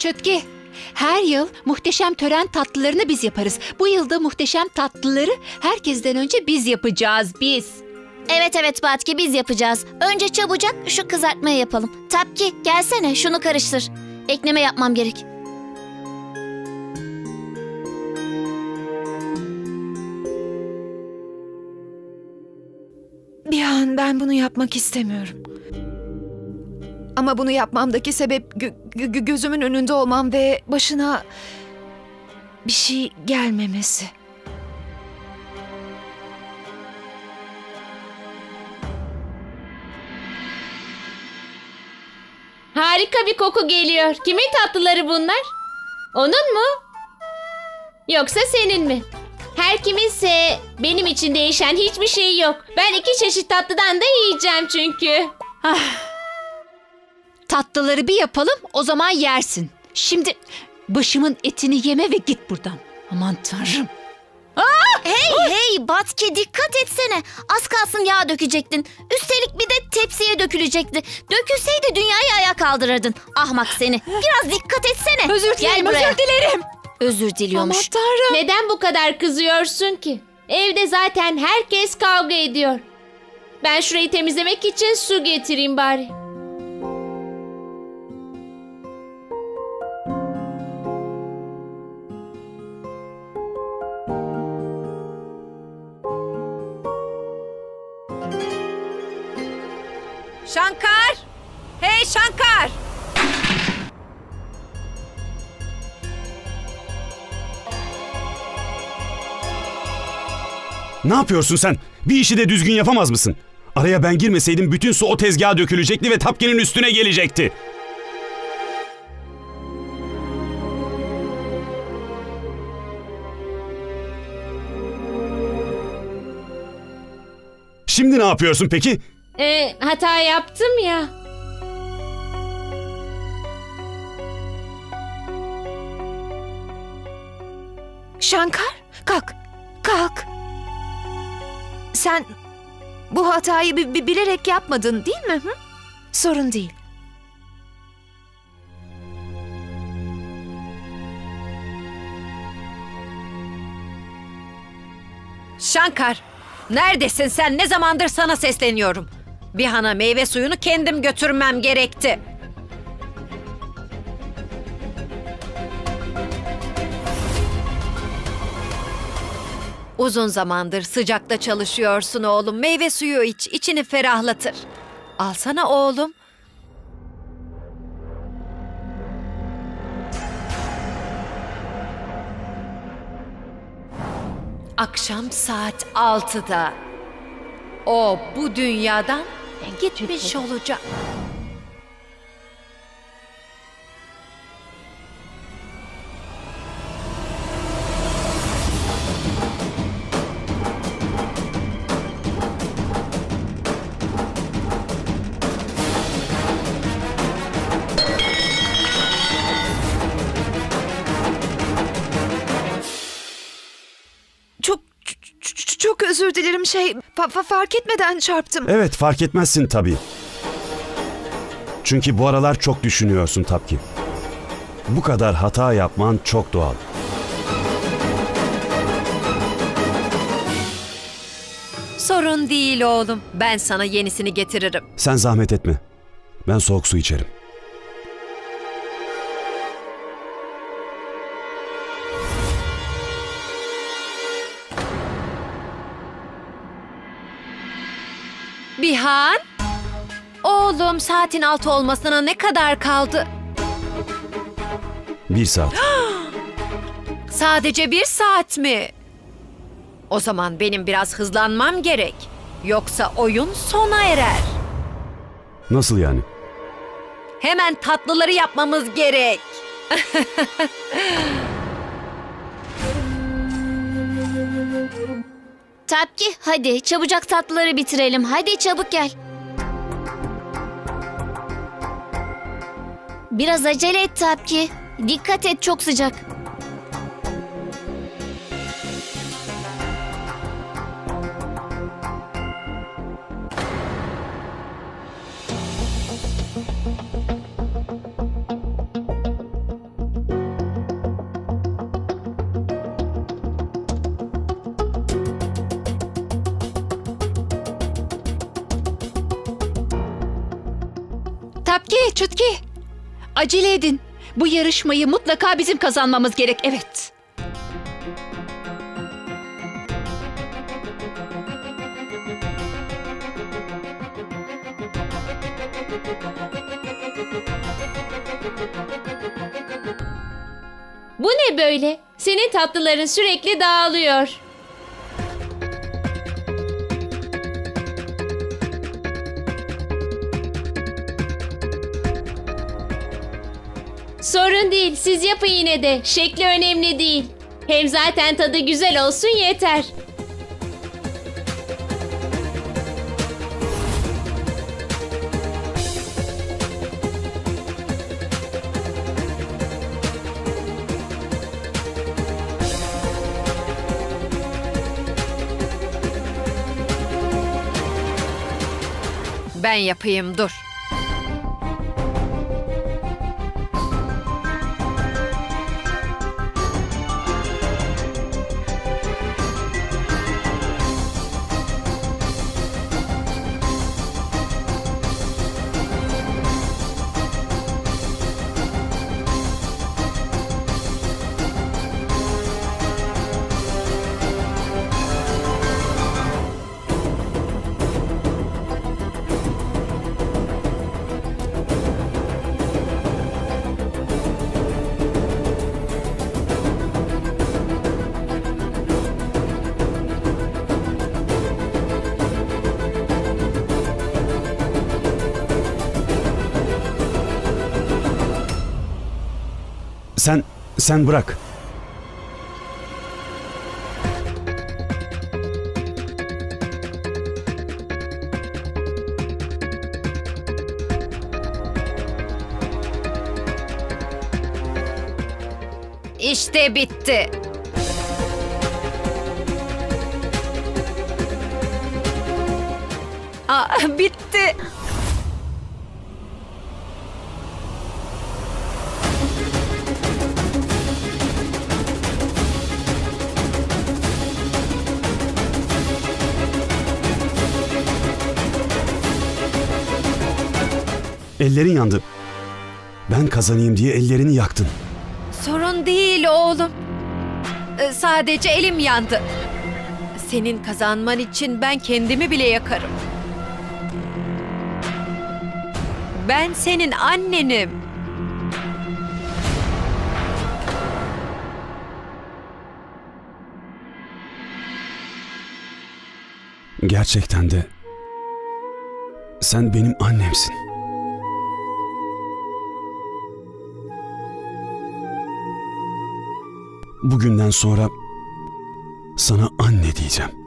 Çötki, her yıl muhteşem tören tatlılarını biz yaparız. Bu yılda muhteşem tatlıları herkesten önce biz yapacağız, biz. Evet evet Batki biz yapacağız. Önce çabucak şu kızartmayı yapalım. Tapki gelsene şunu karıştır. Ekleme yapmam gerek. Bir an ben bunu yapmak istemiyorum. Ama bunu yapmamdaki sebep gö- gö- gözümün önünde olmam ve başına bir şey gelmemesi. Harika bir koku geliyor. Kimin tatlıları bunlar? Onun mu? Yoksa senin mi? Her kiminse benim için değişen hiçbir şey yok. Ben iki çeşit tatlıdan da yiyeceğim çünkü. Tatlıları bir yapalım, o zaman yersin. Şimdi başımın etini yeme ve git buradan. Aman tanrım. Hey hey Batki dikkat etsene. Az kalsın yağ dökecektin. Üstelik bir de tepsiye dökülecekti. Dökülseydi dünyayı ayağa kaldırırdın. Ahmak seni. Biraz dikkat etsene. Özür dilerim, Gel buraya. özür dilerim. Özür Aman diliyormuş. tanrım. Neden bu kadar kızıyorsun ki? Evde zaten herkes kavga ediyor. Ben şurayı temizlemek için su getireyim bari. Şankar! Hey Şankar! Ne yapıyorsun sen? Bir işi de düzgün yapamaz mısın? Araya ben girmeseydim bütün su o tezgaha dökülecekti ve tapkenin üstüne gelecekti. Şimdi ne yapıyorsun peki? Ee, hata yaptım ya. Şankar, kalk, kalk. Sen bu hatayı bi- bi- bilerek yapmadın değil mi? Hı? Sorun değil. Şankar! Neredesin sen? Ne zamandır sana sesleniyorum. Bihan'a meyve suyunu kendim götürmem gerekti. Uzun zamandır sıcakta çalışıyorsun oğlum. Meyve suyu iç, içini ferahlatır. Alsana oğlum. Akşam saat 6'da o bu dünyadan gitmiş olacak. Dilerim şey fa- fa- fark etmeden çarptım. Evet fark etmezsin tabii. Çünkü bu aralar çok düşünüyorsun Tapki. Bu kadar hata yapman çok doğal. Sorun değil oğlum. Ben sana yenisini getiririm. Sen zahmet etme. Ben soğuk su içerim. Bihan? Oğlum saatin altı olmasına ne kadar kaldı? Bir saat. Sadece bir saat mi? O zaman benim biraz hızlanmam gerek. Yoksa oyun sona erer. Nasıl yani? Hemen tatlıları yapmamız gerek. Tapki hadi çabucak tatlıları bitirelim. Hadi çabuk gel. Biraz acele et Tapki. Dikkat et çok sıcak. Tapki, Çutki. Acele edin. Bu yarışmayı mutlaka bizim kazanmamız gerek. Evet. Bu ne böyle? Senin tatlıların sürekli dağılıyor. Sorun değil, siz yapın yine de. Şekli önemli değil. Hem zaten tadı güzel olsun yeter. Ben yapayım dur. Sen, sen bırak. İşte bitti. Aa, bitti. Ellerin yandı. Ben kazanayım diye ellerini yaktın. Sorun değil oğlum. Ee, Sadece elim yandı. Senin kazanman için ben kendimi bile yakarım. Ben senin annenim. Gerçekten de sen benim annemsin. Bugünden sonra sana anne diyeceğim.